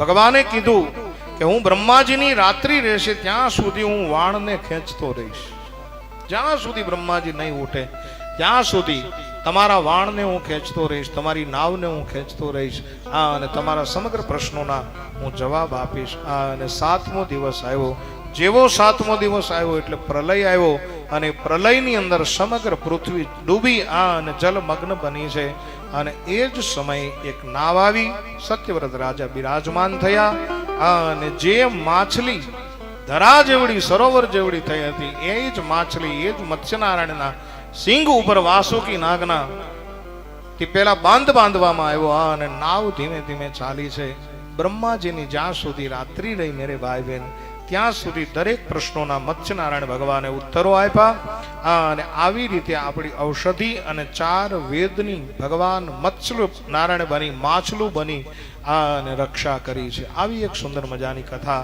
ભગવાને કીધું કે હું બ્રહ્માજીની રાત્રિ રહેશે ત્યાં સુધી હું વાણને ખેંચતો રહીશ. જ્યાં સુધી બ્રહ્માજી નહીં ઉઠે, ત્યાં સુધી તમારા વાણને હું ખેંચતો રહીશ, તમારી નાવને હું ખેંચતો રહીશ. આ અને તમારા સમગ્ર પ્રશ્નોના હું જવાબ આપીશ. આ અને સાતમો દિવસ આવ્યો. જેવો સાતમો દિવસ આવ્યો એટલે પ્રલય આવ્યો અને પ્રલયની અંદર સમગ્ર પૃથ્વી ડૂબી આ અને જલમગ્ન બની છે. અને એ જ સમયે એક નાવ આવી, સત્યવ્રત રાજા બિરાજમાન થયા. અને જે માછલી ધરા જેવડી, સરોવર જેવડી થઈ હતી, એ જ માછલી, એ જ મત્સ્યનારાયણના સિંગ ઉપર વાસુકી નાગના, તે પેલા બાંધ બાંધવામાં આવ્યો. આ અને નાવ ધીમે ધીમે ચાલી છે. બ્રહ્માજીની જ્યાં સુધી રાત્રિ રહી મેરે ભાઈ બહેન, ત્યાં સુધી દરેક પ્રશ્નોના મત્સ્યનારાયણ ભગવાને ઉત્તરો આપ્યા. અને આવી રીતે આપણી ઔષધિ અને ચાર વેદની ભગવાન મત્સ્ય નારાયણ બની, માછલું બની અને રક્ષા કરી છે. આવી એક સુંદર મજાની કથા